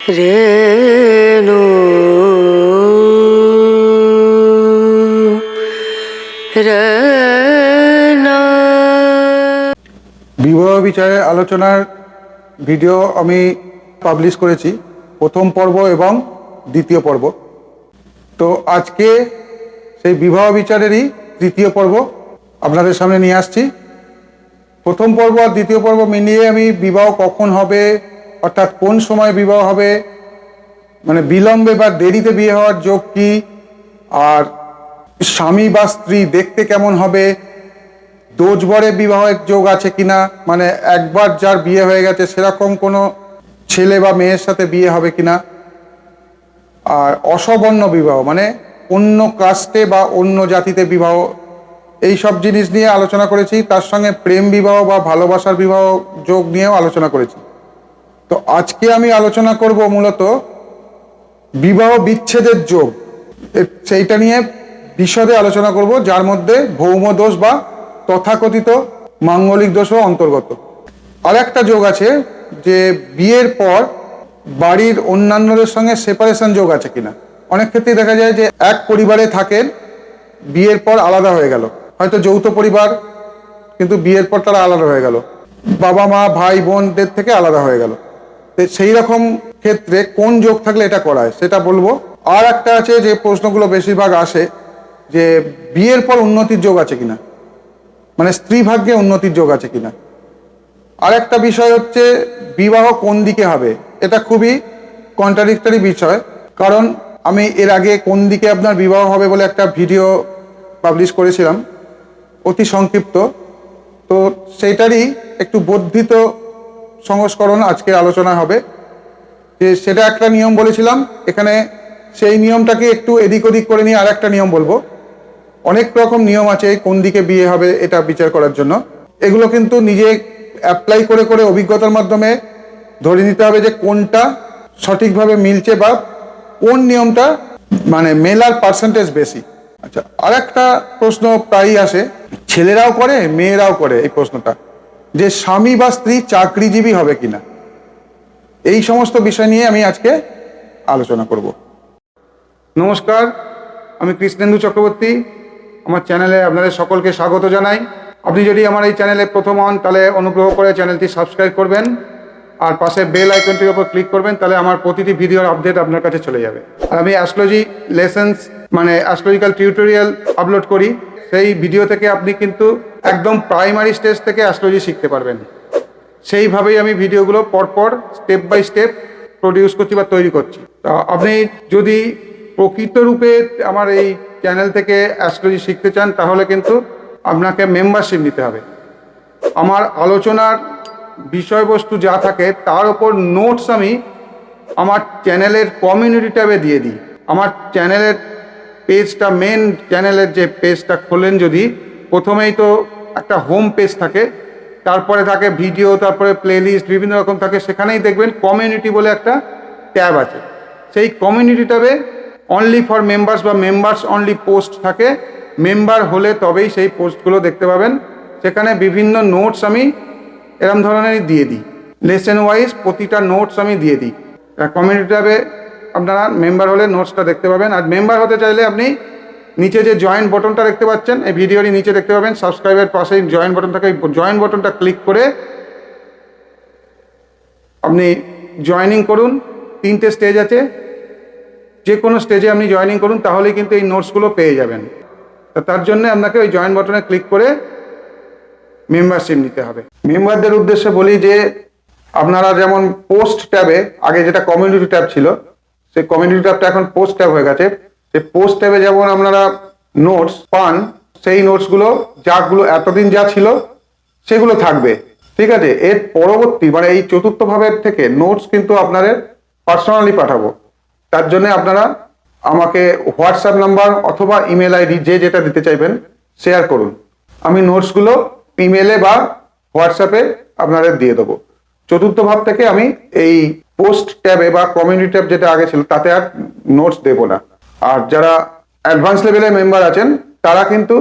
রেণু বিবাহ বিচারের আলোচনার ভিডিও আমি পাবলিশ করেছি, প্রথম পর্ব এবং দ্বিতীয় পর্ব। তো আজকে সেই বিবাহ বিচারেরই তৃতীয় পর্ব আপনাদের সামনে নিয়ে আসছি। প্রথম পর্ব আর দ্বিতীয় পর্ব মিলিয়ে আমি বিবাহ কখন হবে অর্থাৎ কোন সময় বিবাহ হবে? মানে বিলম্বে বা দেরিতে বিয়ে হওয়ার যোগ কি? আর স্বামী বা স্ত্রী দেখতে কেমন হবে? দোজবরে বিবাহের যোগ আছে কিনা? মানে একবার যার বিয়ে হয়ে গেছে, সেরকম কোনো ছেলে বা মেয়ের সাথে বিয়ে হবে কিনা? আর অসবর্ণ বিবাহ মানে অন্য কাস্টে বা অন্য জাতিতে বিবাহ, এই সব জিনিস নিয়ে আলোচনা করেছি। তার সঙ্গে প্রেম বিবাহ বা ভালোবাসার বিবাহ যোগ নিয়েও আলোচনা করেছি। তো আজকে আমি আলোচনা করব মূলত বিবাহ বিচ্ছেদের যোগ। সেইটা নিয়ে বিশদে আলোচনা করব, যার মধ্যে ভৌম দোষ বা তথাকথিত মাঙ্গলিক দোষও অন্তর্গত। আর একটা যোগ আছে যে বিয়ের পর বাড়ির অন্যান্যদের সঙ্গে সেপারেশন যোগ আছে কিনা। অনেক ক্ষেত্রেই দেখা যায় যে এক পরিবারে থাকেন, বিয়ের পর আলাদা হয়ে গেল। হয়তো যৌথ পরিবার, কিন্তু বিয়ের পর তারা আলাদা হয়ে গেল। বাবা মা ভাই বোনদের থেকে আলাদা হয়ে গেল। সেই রকম ক্ষেত্রে কোন যোগ থাকলে এটা করায়, সেটা বলব। আর একটা আছে যে প্রশ্নগুলো বেশিরভাগ আসে, যে বিয়ের পর উন্নতির যোগ আছে কিনা? মানে স্ত্রী ভাগ্যে উন্নতির যোগ আছে কিনা? আর একটা বিষয় হচ্ছে বিবাহ কোন দিকে হবে? এটা খুবই কন্ট্রাডিক্টরি বিষয়, কারণ আমি এর আগে কোন দিকে আপনার বিবাহ হবে বলে একটা ভিডিও পাবলিশ করেছিলাম, অতি সংক্ষিপ্ত। তো সেইটারই একটু বর্ধিত সংস্করণ আজকে আলোচনা হবে। যে সেটা একটা নিয়ম বলেছিলাম, এখানে সেই নিয়মটাকে একটু এদিক ওদিক করে নিয়ে আর একটা নিয়ম বলব। অনেক রকম নিয়ম আছে কোন দিকে বিয়ে হবে এটা বিচার করার জন্য। এগুলো কিন্তু নিজে অ্যাপ্লাই করে করে অভিজ্ঞতার মাধ্যমে ধরে নিতে হবে যে কোনটা সঠিকভাবে মিলছে বা কোন নিয়মটা মানে মেলার পার্সেন্টেজ বেশি। আচ্ছা আর একটা প্রশ্ন প্রায়ই আসে, ছেলেরাও করে, মেয়েরাও করে এই প্রশ্নটা। যে স্বামী বা স্ত্রী চাকরিজীবী হবে কিনা। এই সমস্ত বিষয় নিয়ে আমি আজকে আলোচনা করব। নমস্কার, আমি কৃষ্ণেন্দু চক্রবর্তী। আমার চ্যানেলে আপনাদের সকলকে স্বাগত জানাই। আপনি যদি আমার এই চ্যানেলে প্রথম হন, তাহলে অনুগ্রহ করে চ্যানেলটি সাবস্ক্রাইব করবেন। আর পাশে বেল আইকনটির উপর ক্লিক করবেন, তাহলে আমার প্রতিটি ভিডিওর আপডেট আপনার কাছে চলে যাবে। আর আমি অ্যাস্ট্রোলজি লেসেন্স মানে অ্যাস্ট্রোলজিক্যাল টিউটোরিয়াল আপলোড করি। সেই ভিডিও থেকে আপনি কিন্তু একদম প্রাইমারি স্টেজ থেকে অ্যাস্ট্রোলজি শিখতে পারবেন। সেইভাবেই আমি ভিডিওগুলো পরপর স্টেপ বাই স্টেপ প্রডিউস করছি বা তৈরি করছি। তা আপনি যদি প্রকৃত রূপে আমার এই চ্যানেল থেকে অ্যাস্ট্রোলজি শিখতে চান, তাহলে কিন্তু আপনাকে মেম্বারশিপ নিতে হবে। আমার আলোচনার বিষয়বস্তু যা থাকে, তার ওপর নোটস আমি আমার চ্যানেলের কমিউনিটি ট্যাবে দিয়ে দিই। আমার চ্যানেলের পেজটা মেন চ্যানেলের যে পেজটা খোলেন যদি, প্রথমেই তো একটা হোম পেজ থাকে, তারপরে থাকে ভিডিও তারপরে প্লেলিস্ট বিভিন্ন রকম থাকে, সেখানেই দেখবেন কমিউনিটি বলে একটা ট্যাব আছে। সেই কমিউনিটি ট্যাবে অনলি ফর মেম্বার্স বা মেম্বার্স অনলি পোস্ট থাকে। মেম্বার হলে তবেই সেই পোস্টগুলো দেখতে পাবেন। সেখানে বিভিন্ন নোটস আমি এরম ধরনেরই দিয়ে দিই। লেসেন ওয়াইজ প্রতিটা নোটস আমি দিয়ে দিই। কমিউনিটি ট্যাবে আপনারা মেম্বার হলে নোটসটা দেখতে পাবেন। আর মেম্বার হতে চাইলে আপনি নিচে যে জয়েন বটনটা দেখতে পাচ্ছেন, এই ভিডিওরই নিচে দেখতে পাবেন সাবস্ক্রাইবের পাশেই জয়েন বটন থাকে এই জয়েন বটনটা ক্লিক করে আপনি জয়েনিং করুন। তিনটে স্টেজ আছে। যে কোনো স্টেজে আপনি জয়েনিং করুন, তাহলেই কিন্তু এই নোটসগুলো পেয়ে যাবেন। তার জন্য আপনাকে ওই জয়েন বটনে ক্লিক করে মেম্বারশিপ নিতে হবে। মেম্বারদের উদ্দেশ্যে বলি যে, আপনারা যেমন পোস্ট ট্যাবে আগে যেটা কমিউনিটি ট্যাব ছিল, সেই কমিউনিটি ট্যাবটা এখন পোস্ট ট্যাব হয়ে গেছে। পোস্ট ট্যাবে যেমন আপনারা নোটস পান, সেই নোটসগুলো যাগুলো এতদিন যা ছিল, সেগুলো থাকবে। ঠিক আছে? এর পরবর্তী মানে এই চতুর্থ ভাবের থেকে নোটস কিন্তু আপনাদের পার্সোনালি পাঠাবো। তার জন্য আপনারা আমাকে হোয়াটসঅ্যাপ নাম্বার অথবা ইমেল আইডি যে যেটা দিতে চাইবেন শেয়ার করুন। আমি নোটসগুলো ইমেলে বা হোয়াটসঅ্যাপে আপনাদের দিয়ে দেবো। চতুর্থ ভাব থেকে আমি এই পোস্ট ট্যাবে বা কমিউনিটি ট্যাব যেটা আগে ছিল, তাতে আর নোটস দেবো না। আর যারা অ্যাডভান্স লেভেলের মেম্বার আছেন, তারা কিন্তু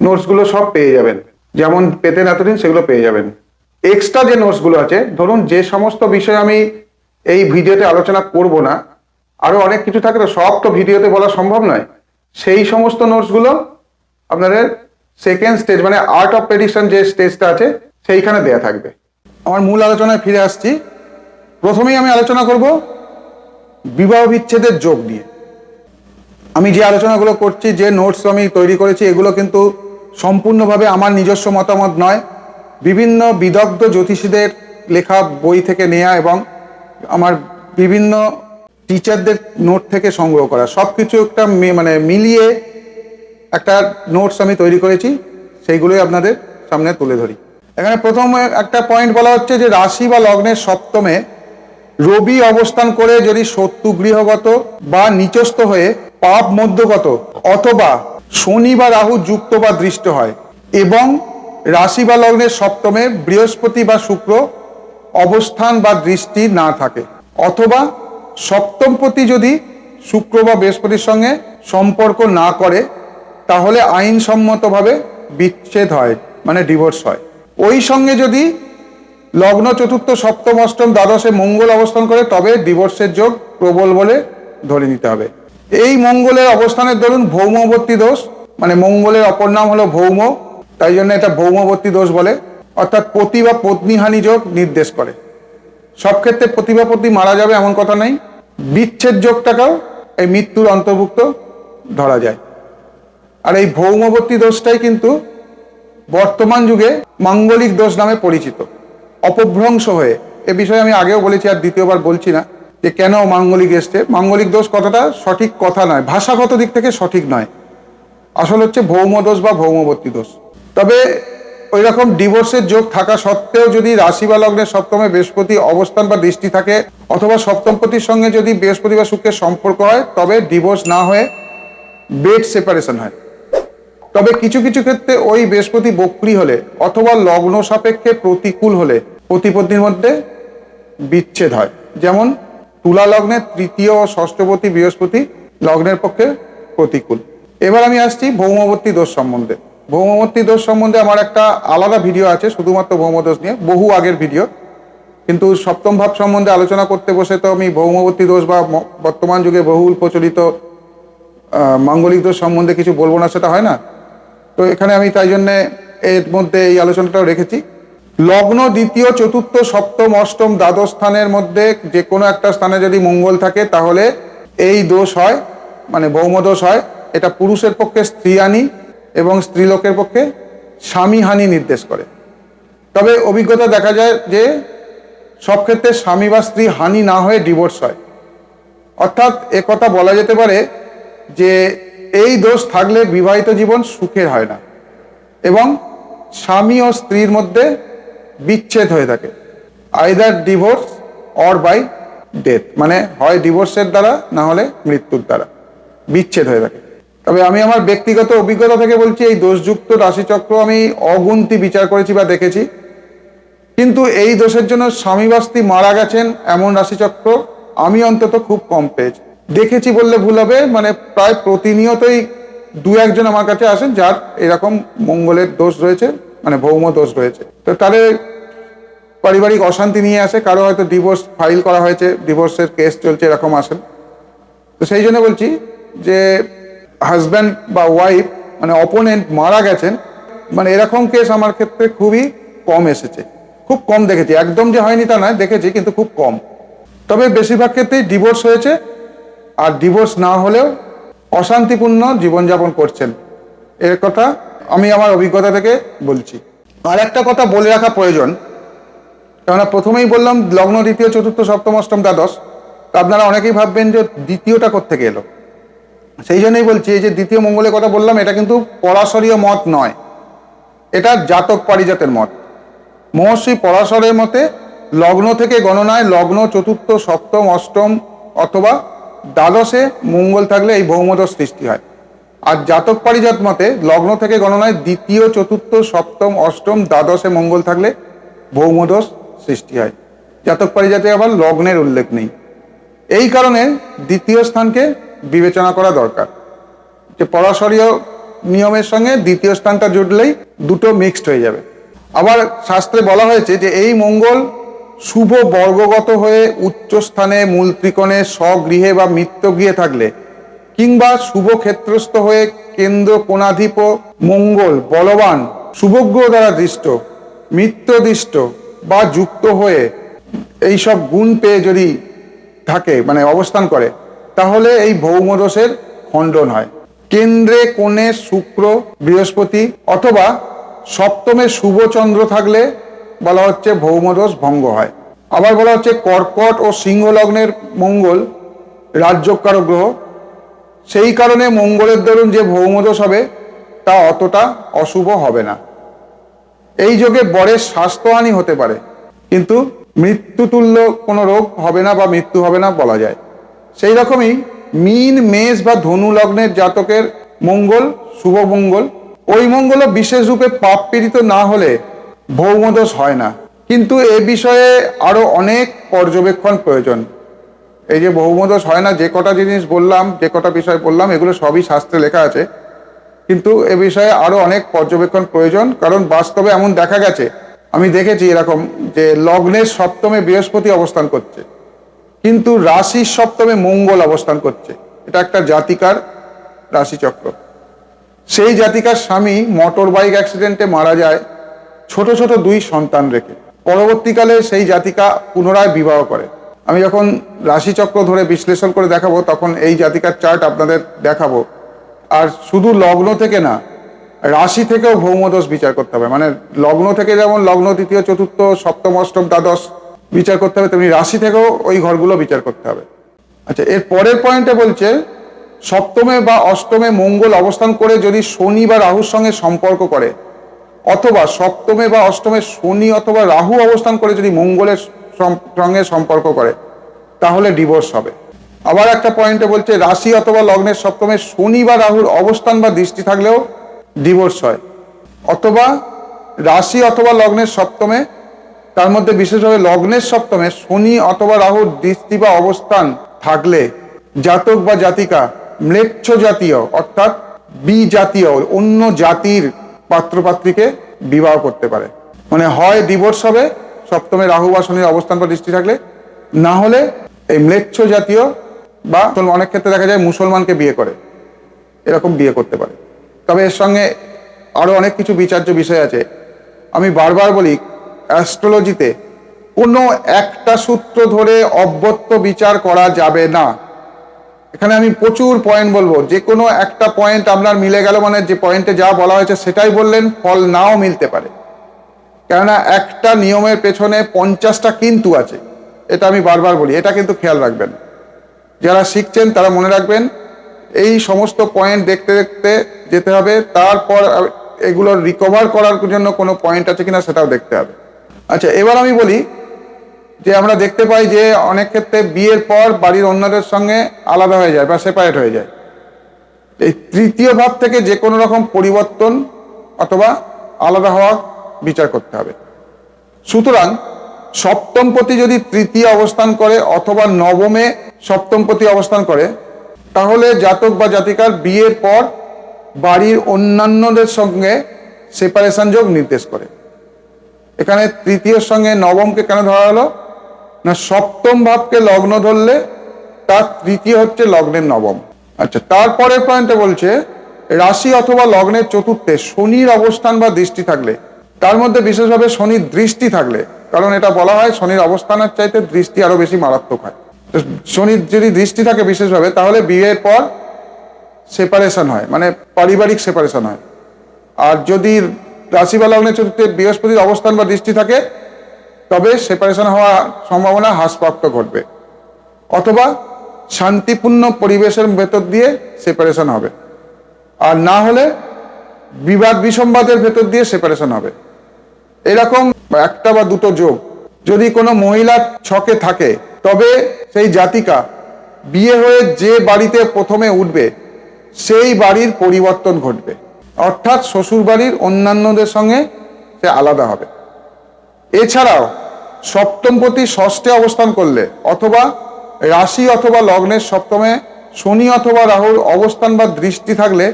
নোটসগুলো সব পেয়ে যাবেন। যেমন পেতেন এতদিন সেগুলো পেয়ে যাবেন। এক্সট্রা যে নোটসগুলো আছে, ধরুন যে সমস্ত বিষয় আমি এই ভিডিওতে আলোচনা করব না, আরও অনেক কিছু থাকে তো সব তো ভিডিওতে বলা সম্ভব নয়। সেই সমস্ত নোটসগুলো আপনাদের সেকেন্ড স্টেজ মানে আর্ট অফ প্রেডিকশন যে স্টেজটা আছে, সেইখানে দেয়া থাকবে। আমার মূল আলোচনায় ফিরে আসছি। প্রথমেই আমি আলোচনা করব বিবাহ বিচ্ছেদের যোগ নিয়ে। আমি যে আলোচনাগুলো করছি, যে নোটস আমি তৈরি করেছি, এগুলো কিন্তু সম্পূর্ণভাবে আমার নিজস্ব মতামত নয়। বিভিন্ন বিদগ্ধ জ্যোতিষীদের লেখা বই থেকে নেওয়া এবং আমার বিভিন্ন টিচারদের নোট থেকে সংগ্রহ করা। সব কিছু একটা মানে মিলিয়ে একটা নোটস আমি তৈরি করেছি, সেইগুলোই আপনাদের সামনে তুলে ধরি। এখানে প্রথম একটা পয়েন্ট বলা হচ্ছে যে রাশি বা লগ্নের সপ্তমে রবি অবস্থান করে যদি শত্রু গৃহগত বা নিচস্থ হয়ে পাপ মধ্যগত অথবা শনি বা রাহু যুক্ত বা দৃষ্ট হয় এবং রাশি বা লগ্নের সপ্তমে বৃহস্পতি বা শুক্র অবস্থান বা দৃষ্টি না থাকে অথবা সপ্তমপতি যদি শুক্র বা বৃহস্পতির সঙ্গে সম্পর্ক না করে, তাহলে আইনসম্মতভাবে বিচ্ছেদ হয় মানে ডিভোর্স হয়। ওই সঙ্গে যদি লগ্ন চতুর্থ, সপ্তম, অষ্টম, দ্বাদশে মঙ্গল অবস্থান করে, তবে ডিভোর্সের যোগ প্রবল বলে ধরে নিতে হবে। এই মঙ্গলের অবস্থানের ধরুন ভৌমবর্তী দোষ মানে মঙ্গলের অপর নাম হলো ভৌম, তাই জন্য এটা ভৌমবর্তী দোষ বলে। অর্থাৎ পতি বা পত্নীহানি যোগ নির্দেশ করে। সব ক্ষেত্রে প্রতিভা পত্নী মারা যাবে এমন কথা নেই। বিচ্ছেদ যোগটাকেও এই মৃত্যুর অন্তর্ভুক্ত ধরা যায়। আর এই ভৌমবর্তী দোষটাই কিন্তু বর্তমান যুগে মাঙ্গলিক দোষ নামে পরিচিত। অপভ্রংশ হয়ে, এ বিষয়ে আমি আগেও বলেছি আর দ্বিতীয়বার বলছি না। যে কেন মাঙ্গলিক এসছে? মাঙ্গলিক দোষ কথাটা সঠিক কথা নয়, ভাষাগত দিক থেকে সঠিক নয়। আসল হচ্ছে ভৌম দোষ বা ভৌমবর্তী দোষ। তবে ওই রকম ডিভোর্সের যোগ থাকা সত্ত্বেও যদি রাশি বা লগ্নের সপ্তমে বৃহস্পতি অবস্থান বা দৃষ্টি থাকে, অথবা সপ্তমপতির সঙ্গে যদি বৃহস্পতি বা শুক্রের সম্পর্ক হয়, তবে ডিভোর্স না হয়ে বেড সেপারেশন হয়। তবে কিছু কিছু ক্ষেত্রে ওই বৃহস্পতি বক্রি হলে, অথবা লগ্ন সাপেক্ষে প্রতিকূল হলে প্রতিপত্তির মধ্যে বিচ্ছেদ হয়। যেমন তুলা লগ্নের তৃতীয় ও ষষ্ঠপতি বৃহস্পতি লগ্নের পক্ষে প্রতিকূল। এবার আমি আসছি ভৌমবর্তী দোষ সম্বন্ধে। ভৌমবর্তী দোষ সম্বন্ধে আমার একটা আলাদা ভিডিও আছে, শুধুমাত্র ভৌমদোষ নিয়ে, বহু আগের ভিডিও। কিন্তু সপ্তম ভাব সম্বন্ধে আলোচনা করতে বসে তো আমি ভৌমবর্তী দোষ বা বর্তমান যুগে বহুল প্রচলিত মাঙ্গলিক দোষ সম্বন্ধে কিছু বলব না, সেটা হয় না। তো এখানে আমি তাই জন্যে এর মধ্যে এই আলোচনাটাও রেখেছি। লগ্ন দ্বিতীয়, চতুর্থ, সপ্তম, অষ্টম দ্বাদশ স্থানের মধ্যে যে কোনো একটা স্থানে যদি মঙ্গল থাকে, তাহলে এই দোষ হয় মানে ভৌমদোষ হয়। এটা পুরুষের পক্ষে স্ত্রীহানি এবং স্ত্রীলোকের পক্ষে স্বামীহানি নির্দেশ করে। তবে অভিজ্ঞতা দেখা যায় যে সব ক্ষেত্রে স্বামী বা স্ত্রী হানি না হয়ে ডিভোর্স হয়। অর্থাৎ কথা বলা যেতে পারে যে এই দোষ থাকলে বিবাহিত জীবন সুখের হয় না। এবং স্বামী ও স্ত্রীর মধ্যে বিচ্ছেদ হয়ে থাকে। Either divorce or by death মানে হয় ডিভোর্সের দ্বারা, না হলে মৃত্যুর দ্বারা। বিচ্ছেদ হয়ে থাকে। তবে আমি আমার ব্যক্তিগত অভিজ্ঞতা থেকে বলছি, এই দোষযুক্ত রাশিচক্র আমি অগুন্তি বিচার করেছি বা দেখেছি। কিন্তু এই দোষের জন্য স্বামীবাস্তি মারা গেছেন এমন রাশিচক্র আমি অন্তত খুব কম পেয়েছি। দেখেছি বললে ভুল হবে মানে প্রায় প্রতিনিয়তই দু একজন আমার কাছে আসেন যার এরকম মঙ্গলের দোষ রয়েছে। মানে ভৌম দোষ রয়েছে। তো তাদের পারিবারিক অশান্তি নিয়ে আসে, কারও হয়তো ডিভোর্স ফাইল করা হয়েছে ডিভোর্সের কেস চলছে এরকম আসেন। তো সেই জন্য বলছি যে হাজব্যান্ড বা ওয়াইফ মানে অপোনেন্ট মারা গেছেন মানে এরকম কেস আমার ক্ষেত্রে খুবই কম এসেছে। খুব কম দেখেছি। একদম যে হয়নি তা নয়, দেখেছি কিন্তু খুব কম। তবে বেশিরভাগ ক্ষেত্রেই ডিভোর্স হয়েছে, আর ডিভোর্স না হলেও অশান্তিপূর্ণ জীবনযাপন করছেন। এর কথা আমি আমার অভিজ্ঞতা থেকে বলছি। আর একটা কথা বলে রাখা প্রয়োজন। কেননা প্রথমেই বললাম, লগ্ন, দ্বিতীয়, চতুর্থ, সপ্তম, অষ্টম, দ্বাদশ। তা আপনারা অনেকেই ভাববেন যে দ্বিতীয়টা কোত্থেকে এলো? সেই জন্যই বলছি, এই যে দ্বিতীয় মঙ্গলের কথা বললাম, এটা কিন্তু পরাশরীয় মত নয়। এটা জাতক পারিজাতের মত। মহর্ষি পরাশরের মতে, লগ্ন থেকে গণনায় লগ্ন, চতুর্থ, সপ্তম, অষ্টম অথবা দ্বাদশে মঙ্গল থাকলে এই ভৌমদোষ সৃষ্টি হয়। আর জাতক পারিজাত মতে লগ্ন থেকে গণনায় দ্বিতীয়, চতুর্থ, সপ্তম, অষ্টম, দ্বাদশে মঙ্গল থাকলে ভৌমদোষ সৃষ্টি হয়। জাতক পারিজাতে আবার লগ্নের উল্লেখ নেই। এই কারণে দ্বিতীয় স্থানকে বিবেচনা করা দরকার। যে পরাশরীয় নিয়মের সঙ্গে দ্বিতীয় স্থানটা জুটলেই দুটো মিক্সড হয়ে যাবে। আবার শাস্ত্রে বলা হয়েছে যে এই মঙ্গল শুভ বর্গগত হয়ে উচ্চ স্থানে মূল ত্রিকোণে স্বগৃহে বা মিত্রগৃহে থাকলে কিংবা শুভ ক্ষেত্রস্থ হয়ে কেন্দ্র কোণাধিপ মঙ্গল, বলবান শুভগ্রহ দ্বারা দৃষ্ট, মিত্রদৃষ্ট বা যুক্ত হয়ে এই সব গুণ পেয়ে যদি থাকে মানে অবস্থান করে, তাহলে এই ভৌমদোষের খণ্ডন হয়। কেন্দ্রে কোণে শুক্র, বৃহস্পতি অথবা সপ্তমে শুভচন্দ্র থাকলে বলা হচ্ছে ভৌমদোষ ভঙ্গ হয়। আবার বলা হচ্ছে কর্কট ও সিংহ লগ্নের মঙ্গল রাজ্যকারক গ্রহ সেই কারণে মঙ্গলের দরুন যে ভৌমদোষ হবে, তা অতটা অশুভ হবে না। এই যোগে বরের স্বাস্থ্যহানি হতে পারে, কিন্তু মৃত্যুতুল্য কোনো রোগ হবে না বা মৃত্যু হবে না বলা যায়। সেই রকমই মিন, মেষ বা ধনু লগ্নের জাতকের মঙ্গল, শুভ মঙ্গল, ওই মঙ্গলও বিশেষ রূপে পাপ পীড়িত না হলে ভৌমদোষ হয় না। কিন্তু এ বিষয়ে আরও অনেক পর্যবেক্ষণ প্রয়োজন। এই যে বহুমদোষ হয় না, যে কটা জিনিস বললাম, যে কটা বিষয় বললাম, এগুলো সবই শাস্ত্রে লেখা আছে। কিন্তু এ বিষয়ে আরও অনেক পর্যবেক্ষণ প্রয়োজন, কারণ বাস্তবে এমন দেখা গেছে। আমি দেখেছি এরকম যে লগ্নের সপ্তমে বৃহস্পতি অবস্থান করছে, কিন্তু রাশির সপ্তমে মঙ্গল অবস্থান করছে। এটা একটা জাতিকার রাশিচক্র। সেই জাতিকার স্বামী মোটর বাইক অ্যাক্সিডেন্টে মারা যায়, ছোট ছোট দুই সন্তান রেখে। পরবর্তীকালে সেই জাতিকা পুনরায় বিবাহ করে। আমি যখন রাশিচক্র ধরে বিশ্লেষণ করে দেখাবো, তখন এই জাতিকার চার্ট আপনাদের দেখাবো। আর শুধু লগ্ন থেকে না, রাশি থেকেও ভৌমদোষ বিচার করতে হবে। মানে লগ্ন থেকে যেমন লগ্ন, দ্বিতীয়, চতুর্থ, সপ্তম, অষ্টম, দ্বাদশ বিচার করতে হবে, তেমনি রাশি থেকেও ওই ঘরগুলো বিচার করতে হবে। আচ্ছা এর পরের পয়েন্টে বলছে, সপ্তমে বা অষ্টমে মঙ্গল অবস্থান করে যদি শনি বা রাহুর সঙ্গে সম্পর্ক করে, অথবা সপ্তমে বা অষ্টমে শনি অথবা রাহু অবস্থান করে যদি মঙ্গলের সঙ্গে সম্পর্ক করে, তাহলে ডিভোর্স হবে। আবার একটা পয়েন্টে বলছে, রাশি অথবা লগ্নের সপ্তমে শনি বা রাহুর অবস্থান বা দৃষ্টি থাকলেও ডিভোর্স হয়। অথবা রাশি অথবা লগ্নের সপ্তমে, তার মধ্যে বিশেষভাবে লগ্নের সপ্তমে শনি অথবা রাহুর দৃষ্টি বা অবস্থান থাকলে জাতক বা জাতিকা, ম্লেচ্ছ জাতীয় অর্থাৎ বি জাতীয় অন্য জাতির পাত্রপাত্রীকে বিবাহ করতে পারে। মানে হয় ডিভোর্স হবে সপ্তমে রাহু বা শনির অবস্থান বা দৃষ্টি থাকলে, না হলে এই ম্লেচ্ছ জাতীয় বা অনেক ক্ষেত্রে দেখা যায় মুসলমানকে বিয়ে করে, এরকম বিয়ে করতে পারে। তবে এর সঙ্গে আরও অনেক কিছু বিচার্য বিষয় আছে। আমি বারবার বলি, অ্যাস্ট্রোলজিতে কোনো একটা সূত্র ধরে অব্যত্ত বিচার করা যাবে না। এখানে আমি প্রচুর পয়েন্ট বলব। যে কোনো একটা পয়েন্ট আপনার মিলে গেল মানে যে পয়েন্টে যা বলা হয়েছে সেটাই বললেন, ফল নাও মিলতে পারে। কেননা একটা নিয়মের পেছনে পঞ্চাশটা কিন্তু আছে। এটা আমি বারবার বলি, এটা কিন্তু খেয়াল রাখবেন। যারা শিখছেন তারা মনে রাখবেন, এই সমস্ত পয়েন্ট দেখতে দেখতে যেতে হবে, তারপর এগুলো রিকভার করার জন্য কোনো পয়েন্ট আছে কিনা সেটাও দেখতে হবে। আচ্ছা এবার আমি বলি যে আমরা দেখতে পাই যে অনেক ক্ষেত্রে বিয়ের পর বাড়ির অন্যদের সঙ্গে আলাদা হয়ে যায় বা সেপারেট হয়ে যায়। এই তৃতীয় ভাব থেকে যে কোনো রকম পরিবর্তন অথবা আলাদা হওয়া বিচার করতে হবে। সুতরাং সপ্তমপতি যদি তৃতীয় অবস্থান করে অথবা নবমে সপ্তমপতি অবস্থান করে, তাহলে জাতক বা জাতিকার বিয়ের পর বাড়ির অন্যান্যদের সঙ্গে সেপারেশন যোগ নির্দেশ করে। এখানে তৃতীয়র সঙ্গে নবমকে কেন ধরা হলো? না, সপ্তম ভাবকে লগ্ন ধরলে তার তৃতীয় হচ্ছে লগ্নের নবম। আচ্ছা তারপরের পয়েন্টে বলছে, রাশি অথবা লগ্নের চতুর্থে শনির অবস্থান বা দৃষ্টি থাকলে তার মধ্যে বিশেষভাবে শনির দৃষ্টি থাকলে, কারণ এটা বলা হয় শনির অবস্থানের চাইতে দৃষ্টি আরও বেশি মারাত্মক হয়। শনির যদি দৃষ্টি থাকে বিশেষভাবে, তাহলে বিয়ের পর সেপারেশন হয় মানে পারিবারিক সেপারেশন হয়। আর যদি রাশি বা লগ্নের চতুর্থে বৃহস্পতির অবস্থান বা দৃষ্টি থাকে, তবে সেপারেশন হওয়া সম্ভাবনা হ্রাসপ্রাপ্ত ঘটবে। অথবা শান্তিপূর্ণ পরিবেশের ভেতর দিয়ে সেপারেশন হবে। আর না হলে বিবাদ বিসম্বাদের ভেতর দিয়ে সেপারেশন হবে। এরকম একটা বা দুটো যোগ। যদি কোনো মহিলার ছকে থাকে, তবে সেই জাতিকা বিয়ে হয়ে যে বাড়িতে প্রথমে উঠবে, সেই বাড়ির পরিবর্তন ঘটবে। অর্থাৎ শ্বশুর বাড়ির অন্যান্যদের সঙ্গে সে আলাদা হবে। এছাড়াও সপ্তমপতি ষষ্ঠে অবস্থান করলে, অথবা রাশি অথবা লগ্নের সপ্তমে শনি অথবা রাহুর অবস্থান বা দৃষ্টি থাকলে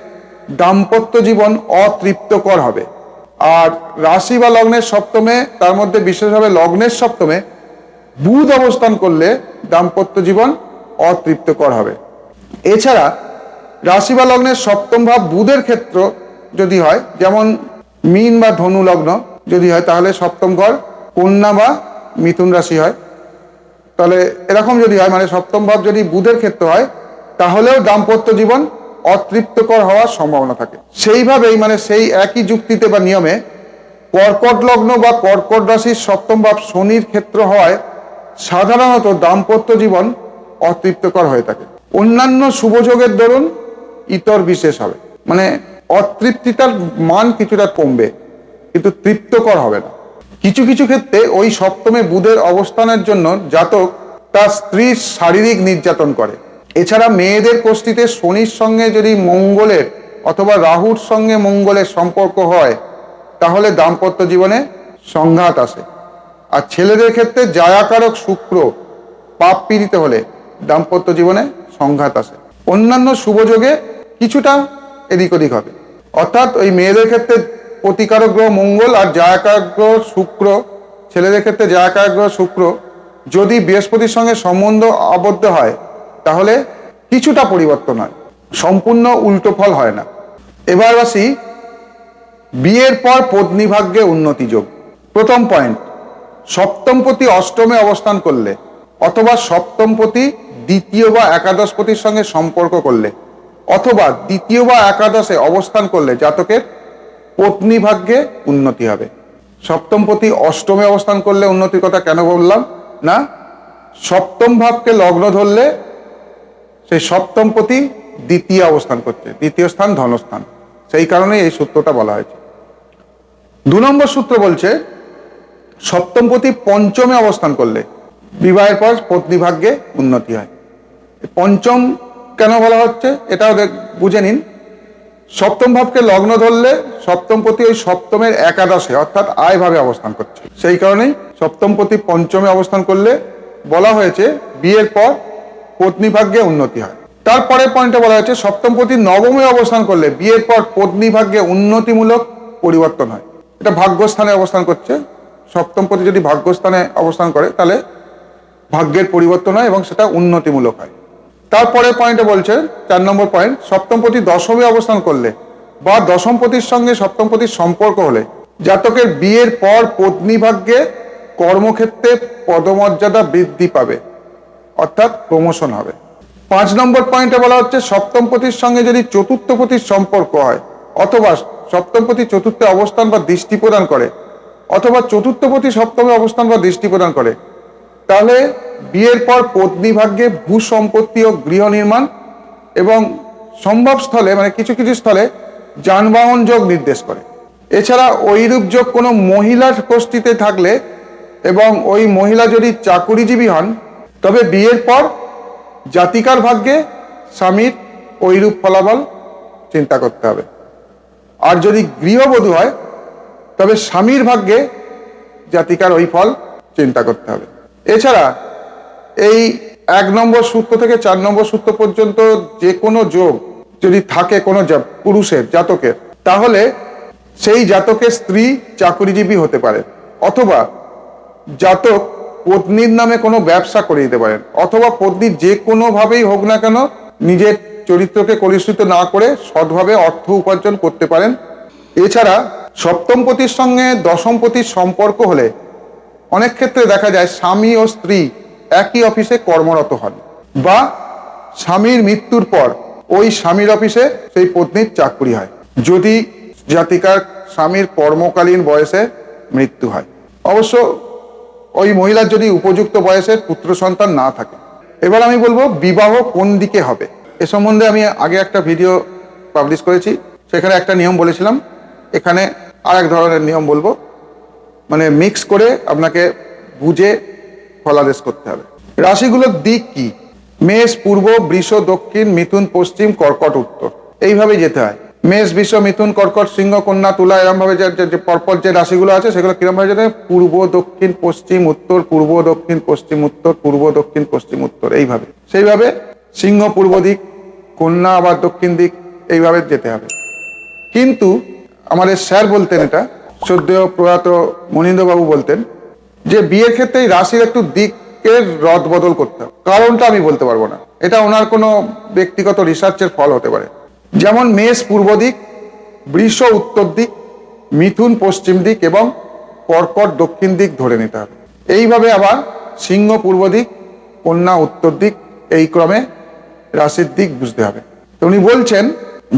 দাম্পত্য জীবন অতৃপ্তকর হবে। আর রাশি বা লগ্নের সপ্তমে, তার মধ্যে বিশেষভাবে লগ্নের সপ্তমে, বুধ অবস্থান করলে দাম্পত্য জীবন অতৃপ্তকর হবে। এছাড়া রাশি বা লগ্নের সপ্তম ভাব বুধের ক্ষেত্র যদি হয়, যেমন মীন বা ধনু লগ্ন যদি হয়, তাহলে সপ্তম ঘর কন্যা বা মিথুন রাশি হয়। তাহলে এরকম যদি হয় মানে সপ্তম ভাব যদি বুধের ক্ষেত্র হয়, তাহলেও দাম্পত্য জীবন অতৃপ্তকর হওয়ার সম্ভাবনা থাকে। সেইভাবেই মানে সেই একই যুক্তিতে বা নিয়মে কর্কট লগ্ন বা কর্কট রাশির সপ্তম ভাব শনির ক্ষেত্র হওয়ায় সাধারণত দাম্পত্য জীবন অতৃপ্তকর হয়ে থাকে। অন্যান্য শুভযোগের দরুন ইতর বিশেষ হবে। মানে অতৃপ্তিতার মান কিছুটা কমবে, কিন্তু তৃপ্তকর হবে না। কিছু কিছু ক্ষেত্রে ওই সপ্তমে বুধের অবস্থানের জন্য জাতক তার স্ত্রীর শারীরিক নির্যাতন করে। এছাড়া মেয়েদের কোষ্ঠীতে শনির সঙ্গে যদি মঙ্গলের অথবা রাহুর সঙ্গে মঙ্গলের সম্পর্ক হয়, তাহলে দাম্পত্য জীবনে সংঘাত আসে। আর ছেলেদের ক্ষেত্রে জায়াকারক শুক্র পাপ পীড়িত হলে দাম্পত্য জীবনে সংঘাত আসে। অন্যান্য শুভযোগে কিছুটা এদিক ওদিক হবে। অর্থাৎ ওই মেয়েদের ক্ষেত্রে প্রতিকারক গ্রহ মঙ্গল আর জায়াকারক গ্রহ শুক্র। ছেলেদের ক্ষেত্রে জায়াকারক গ্রহ শুক্র। যদি বৃহস্পতির সঙ্গে সম্বন্ধ আবদ্ধ হয় তাহলে কিছুটা পরিবর্তন হয়। সম্পূর্ণ উল্টো ফল হয় না। এবার আসি বিয়ের পর পত্নী ভাগ্যে উন্নতি যোগ। প্রথম পয়েন্ট সপ্তমপতি অষ্টমে অবস্থান করলে অথবা সপ্তমপতি দ্বিতীয় বা একাদশপতির সঙ্গে সম্পর্ক করলে অথবা দ্বিতীয় বা একাদশে অবস্থান করলে জাতকের পত্নী ভাগ্যে উন্নতি হবে। সপ্তমপতি অষ্টমে অবস্থান করলে উন্নতির কথা কেন বললাম? না, সপ্তম ভাবকে লগ্ন ধরলে সেই সপ্তমপতি দ্বিতীয় অবস্থান করছে, দ্বিতীয় স্থান ধনস্থান। সেই কারণে এই সূত্রটা বলা হয়েছে। দু নম্বর সূত্র বলছে সপ্তমপতি পঞ্চমে অবস্থান করলে বিবাহের পর পত্নী ভাগ্যে উন্নতি হয়। পঞ্চম কেন বলা হচ্ছে, এটাও বুঝে নিন। সপ্তম ভাবকে লগ্ন ধরলে সপ্তমপতি ওই সপ্তমের একাদশে, অর্থাৎ আয় ভাবে অবস্থান করছে। সেই কারণেই সপ্তমপতি পঞ্চমে অবস্থান করলে বলা হয়েছে, বিয়ের পর পত্নী ভাগ্যে উন্নতি হয়। তারপরে পয়েন্টে বলা হয়েছে, সপ্তমপতি নবমে অবস্থান করলে বিয়ের পর পত্নী ভাগ্যে উন্নতিমূলক পরিবর্তন হয়। এটা ভাগ্যস্থানে অবস্থান করছে। সপ্তমপতি যদি ভাগ্যস্থানে অবস্থান করে, তাহলে ভাগ্যের পরিবর্তন হয় এবং সেটা উন্নতিমূলক হয়। তারপরে পয়েন্টে বলছে, চার নম্বর পয়েন্ট সপ্তমপতি দশমে অবস্থান করলে বা দশমপতির সঙ্গে সপ্তমপতির সম্পর্ক হলে জাতকের বিয়ের পর পত্নী ভাগ্যে কর্মক্ষেত্রে পদমর্যাদা বৃদ্ধি পাবে। অর্থাৎ প্রমোশন হবে। পাঁচ নম্বর পয়েন্টে বলা হচ্ছে সপ্তমপতির সঙ্গে যদি চতুর্থপতির সম্পর্ক হয়, অথবা সপ্তমপতি চতুর্থে অবস্থান বা দৃষ্টি প্রদান করে, অথবা চতুর্থপতি সপ্তমে অবস্থান বা দৃষ্টি প্রদান করে, তাহলে বিয়ের পর পত্নী ভাগ্যে ভূ সম্পত্তি ও গৃহ নির্মাণ এবং সম্ভব স্থলে মানে কিছু কিছু স্থলে যানবাহন যোগ নির্দেশ করে। এছাড়া ওইরূপ যোগ কোনো মহিলার গোষ্ঠীতে থাকলে এবং ওই মহিলা যদি চাকুরিজীবী হন তবে বিয়ের পর জাতিকার ভাগ্যে স্বামীর ওইরূপ ফলাফল চিন্তা করতে হবে। আর যদি গৃহবধূ হয়, তবে স্বামীর ভাগ্যে জাতিকার ওই ফল চিন্তা করতে হবে। এছাড়া এই এক নম্বর সূত্র থেকে চার নম্বর সূত্র পর্যন্ত যে কোনো যোগ যদি থাকে কোনো পুরুষের, জাতকের, তাহলে সেই জাতকের স্ত্রী চাকরিজীবী হতে পারে। অথবা জাতক পত্নীর নামে কোনো ব্যবসা করে দিতে পারেন। অথবা পত্নী যে কোনোভাবেই হোক না কেন নিজের চরিত্রকে কলুষিত না করে সৎভাবে অর্থ উপার্জন করতে পারেন। এছাড়া সপ্তম সপ্তমপতির সঙ্গে দশম দশমপতির সম্পর্ক হলে অনেক ক্ষেত্রে দেখা যায় স্বামী ও স্ত্রী একই অফিসে কর্মরত হন বা স্বামীর মৃত্যুর পর ওই স্বামীর অফিসে সেই পত্নীর চাকরি হয়, যদি জাতিকার স্বামীর কর্মকালীন বয়সে মৃত্যু হয়। অবশ্য ওই মহিলার যদি উপযুক্ত বয়সের পুত্র সন্তান না থাকে। এবার আমি বলব, বিবাহ কোন দিকে হবে? এ সম্বন্ধে আমি আগে একটা ভিডিও পাবলিশ করেছি। সেখানে একটা নিয়ম বলেছিলাম। এখানে আর এক ধরনের নিয়ম বলব। মানে মিক্স করে আপনাকে বুঝে ফলাদেশ করতে হবে। রাশিগুলোর দিক কি? মেষ, পূর্ব, বৃষ, দক্ষিণ, মিথুন, পশ্চিম, কর্কট, উত্তর। এইভাবে যেতে হয়। মেষ বৃষ মিথুন, কর্কট, সিংহ, কন্যা, তুলা এরম ভাবে যে পরপর যে রাশিগুলো আছে, সেগুলো কিরম ভাবে যেতে? পূর্ব, দক্ষিণ, পশ্চিম, উত্তর, পূর্ব, দক্ষিণ, পশ্চিম, উত্তর, পূর্ব, দক্ষিণ, পশ্চিম, উত্তর, এইভাবে। সেইভাবে সিংহ পূর্ব দিক, কন্যা আবার দক্ষিণ দিক, এইভাবে যেতে হবে। কিন্তু আমাদের স্যার বলতেন এটা, শ্রদ্ধেয় প্রয়াত মনীন্দ্রবাবু বলতেন যে, বিয়ের ক্ষেত্রে এই রাশির একটু দিক রাশিকে রদ বদল করতে হবে। কারণটা আমি বলতে পারব না। এটা ওনার কোনো ব্যক্তিগত রিসার্চের ফল হতে পারে। যেমন মেষ পূর্ব দিক, বৃষ উত্তর দিক, মিথুন পশ্চিম দিক এবং কর্কট দক্ষিণ দিক ধরে নিতে হবে। এইভাবে আবার সিংহ পূর্ব দিক, কন্যা উত্তর দিক, এই ক্রমে রাশির দিক বুঝতে হবে। তো উনি বলছেন,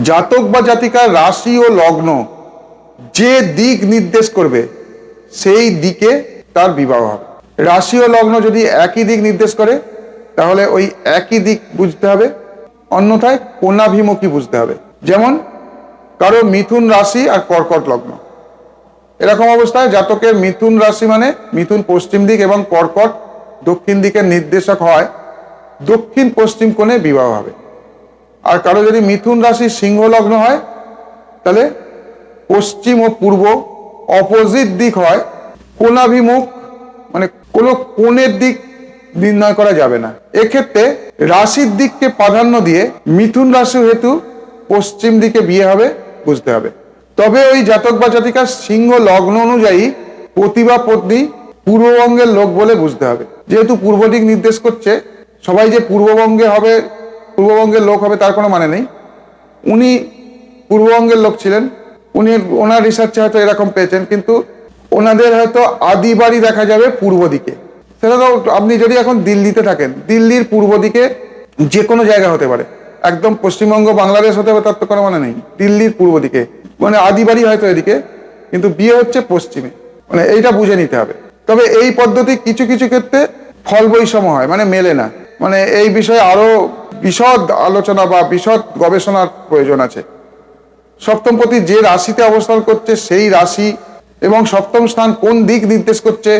জাতক বা জাতিকার রাশি ও লগ্ন যে দিক নির্দেশ করবে, সেই দিকে তার বিবাহ হবে। রাশি ও লগ্ন যদি একই দিক নির্দেশ করে, তাহলে ওই একই দিক বুঝতে হবে। অন্যথায় কোনাভিমুখী বুঝতে হবে। যেমন, কারও মিথুন রাশি আর কর্কট লগ্ন। এরকম অবস্থায় জাতকের মিথুন রাশি মানে মিথুন পশ্চিম দিক এবং কর্কট দক্ষিণ দিকের নির্দেশক হয়, দক্ষিণ পশ্চিম কোণে বিবাহ হবে। আর কারও যদি মিথুন রাশি সিংহ লগ্ন হয়, তাহলে পশ্চিম ও পূর্ব অপোজিট দিক হয়। কোনাভিমুখ মানে কোনো কোণের দিক নির্ণয় করা যাবে না। এক্ষেত্রে রাশির দিককে প্রাধান্য দিয়ে মিথুন রাশি হেতু পশ্চিম দিকে বিয়ে হবে বুঝতে হবে। তবে ওই জাতক বা জাতিকার সিংহ লগ্ন অনুযায়ী প্রতিভা পত্নী পূর্ববঙ্গের লোক বলে বুঝতে হবে। যেহেতু পূর্ব দিক নির্দেশ করছে, সবাই যে পূর্ববঙ্গে হবে, পূর্ববঙ্গের লোক হবে তার কোনো মানে নেই। উনি পূর্ববঙ্গের লোক ছিলেন, উনি ওনার রিসার্চে হয়তো এরকম পেয়েছেন, কিন্তু ওনাদের হয়তো আদি বাড়ি দেখা যাবে পূর্ব দিকে। তো আপনি যদি এখন দিল্লিতে থাকেন, দিল্লির পূর্ব দিকে যে কোনো জায়গা হতে পারে, একদম পশ্চিমবঙ্গ, বাংলাদেশ হতে হবে তার তো কোনো মানে নেই, দিল্লির পূর্ব দিকে মানে আদি বাড়ি হয়তো এদিকে, কিন্তু বিয়ে হচ্ছে পশ্চিমে মানে এইটা বুঝে নিতে হবে। তবে এই পদ্ধতি কিছু কিছু ক্ষেত্রে ফল বৈষম্য হয় মানে মেলে না মানে এই বিষয়ে আরও বিশদ আলোচনা বা বিশদ গবেষণার প্রয়োজন আছে। সপ্তমপতি যে রাশিতে অবস্থান করছে, সেই রাশি এবং সপ্তম স্থান কোন দিক নির্দেশ করছে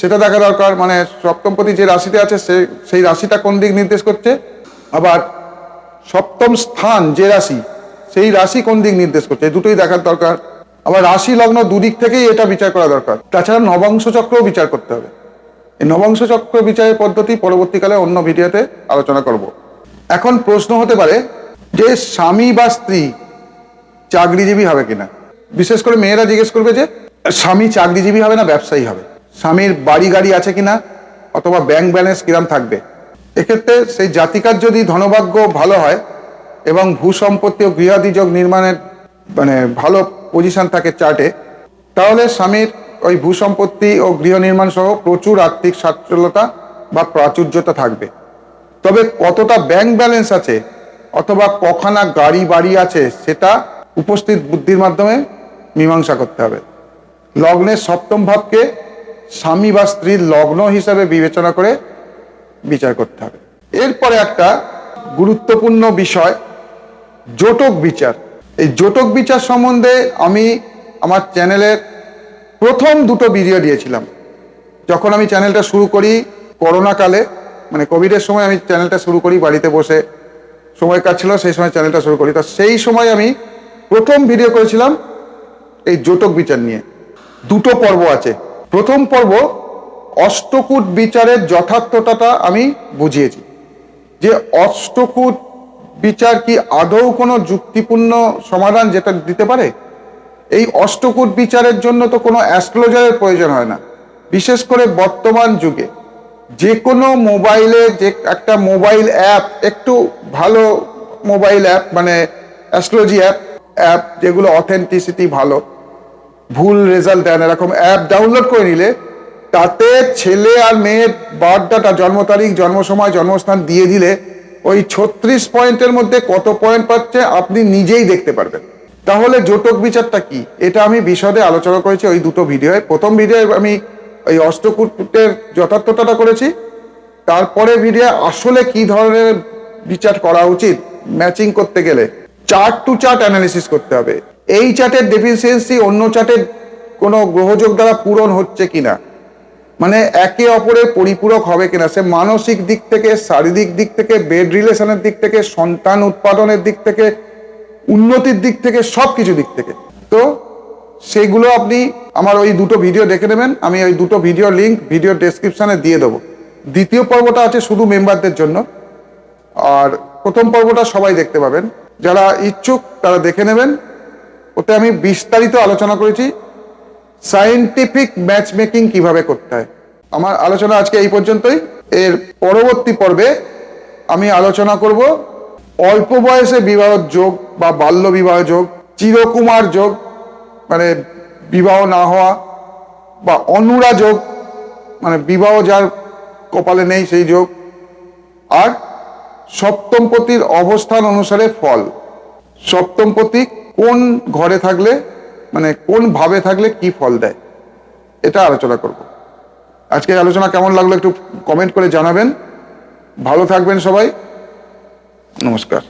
সেটা দেখা দরকার মানে সপ্তমপতি যে রাশিতে আছে সে, সেই রাশিটা কোন দিক নির্দেশ করছে? আবার সপ্তম স্থান যে রাশি, সেই রাশি কোন দিক নির্দেশ করছে? এই দুটোই দেখার দরকার। আবার রাশি লগ্ন দুদিক থেকেই এটা বিচার করা দরকার। তাছাড়া নবাংশ চক্রও বিচার করতে হবে। এই নবাংশ চক্র বিচারের পদ্ধতি পরবর্তীকালে অন্য ভিডিওতে আলোচনা করব। এখন প্রশ্ন হতে পারে যে স্বামী বা স্ত্রী চাকরিজীবী হবে কিনা? বিশেষ করে মেয়েরা জিজ্ঞেস করবে যে, স্বামী চাকরিজীবী হবে না ব্যবসায়ী হবে? স্বামীর বাড়ি গাড়ি আছে কিনা অথবা ব্যাংক ব্যালেন্স কিরাম থাকবে? এক্ষেত্রে সেই জাতিকার যদি ধনভাগ্য ভালো হয় এবং ভূসম্পত্তি ও গৃহাদিযোগ নির্মাণের মানে ভালো পজিশন থাকে চার্টে তাহলে স্বামীর ওই ভূসম্পত্তি ও গৃহ নির্মাণ সহ প্রচুর আর্থিক সাচ্ছল্যতা বা প্রাচুর্যতা থাকবে। তবে কতটা ব্যাংক ব্যালেন্স আছে অথবা কখানা গাড়ি বাড়ি আছে সেটা উপস্থিত বুদ্ধির মাধ্যমে মীমাংসা করতে হবে। লগ্নের সপ্তম ভাবকে স্বামী বা স্ত্রীর লগ্ন হিসাবে বিবেচনা করে বিচার করতে হবে। এরপরে একটা গুরুত্বপূর্ণ বিষয়, জোটক বিচার। এই জোটক বিচার সম্বন্ধে আমি আমার চ্যানেলের প্রথম দুটো ভিডিও দিয়েছিলাম। যখন আমি চ্যানেলটা শুরু করি করোনা কালে মানে কোভিডের সময় আমি চ্যানেলটা শুরু করি বাড়িতে বসে, সময় কাটছিল, সেই সময় চ্যানেলটা শুরু করি। তা সেই সময় আমি প্রথম ভিডিও করেছিলাম এই জোটক বিচার নিয়ে। দুটো পর্ব আছে। প্রথম পর্ব, অষ্টকূট বিচারের যথার্থতাটা আমি বুঝিয়েছি। যে অষ্টকূট বিচার কি আদৌ কোনো যুক্তিপূর্ণ সমাধান যেটা দিতে পারে? এই অষ্টকূট বিচারের জন্য তো কোনো অ্যাস্ট্রোলজারের প্রয়োজন হয় না। বিশেষ করে বর্তমান যুগে। যে কোনো মোবাইলে যে একটা মোবাইল অ্যাপ, একটু ভালো মোবাইল অ্যাপ মানে অ্যাস্ট্রোলজি অ্যাপ অ্যাপ যেগুলো অথেন্টিসিটি ভালো ভুল রেজাল্ট দেন এরকম অ্যাপ ডাউনলোড করে নিলে তাতে ছেলে আর মেয়ের বার্থ ডাটা জন্ম তারিখ, জন্ম সময়, জন্মস্থান দিয়ে দিলে ওই ছত্রিশ পয়েন্টের মধ্যে কত পয়েন্ট পাচ্ছে আপনি নিজেই দেখতে পারবেন। তাহলে জোটক বিচারটা কি? এটা আমি বিশদে আলোচনা করেছি ওই দুটো ভিডিওয় প্রথম ভিডিও আমি ওই অষ্টকূটের যথার্থতাটা করেছি। তারপরে ভিডিও আসলে কি ধরনের বিচার করা উচিত? ম্যাচিং করতে গেলে। চার্ট টু চার্ট অ্যানালিসিস করতে হবে। এই চার্টের ডেফিসিয়েন্সি অন্য চার্টের কোনো গ্রহযোগ দ্বারা পূরণ হচ্ছে কিনা? মানে একে অপরের পরিপূরক হবে কিনা? সে মানসিক দিক থেকে, শারীরিক দিক থেকে বেড রিলেশনের দিক থেকে, সন্তান উৎপাদনের দিক থেকে, উন্নতির দিক থেকে সব কিছু দিক থেকে। তো সেগুলো আপনি আমার ওই দুটো ভিডিও দেখে নেবেন, আমি ওই দুটো ভিডিও লিঙ্ক ভিডিও ডেসক্রিপশনে দিয়ে দেবো। দ্বিতীয় পর্বটা আছে শুধু মেম্বারদের জন্য। আর প্রথম পর্বটা সবাই দেখতে পাবেন। যারা ইচ্ছুক, তারা দেখে নেবেন। ওতে আমি বিস্তারিত আলোচনা করেছি। সায়েন্টিফিক ম্যাচ মেকিং কীভাবে করতে হয়। আমার আলোচনা আজকে এই পর্যন্তই। এর পরবর্তী পর্বে আমি আলোচনা করব অল্প বয়সে বিবাহ যোগ বা বাল্য বিবাহ যোগ, চিরকুমার যোগ মানে বিবাহ না হওয়া বা অনুরা যোগ মানে বিবাহ যার কপালে নেই সেই যোগ, আর সপ্তমপতির অবস্থান অনুসারে ফল। সপ্তমপতি কোন ঘরে থাকলে মানে কোন ভাবে থাকলে কি ফল দেয়, এটা আলোচনা করব। আজকের আলোচনা কেমন লাগল একটু কমেন্ট করে জানাবেন। ভালো থাকবেন সবাই। নমস্কার।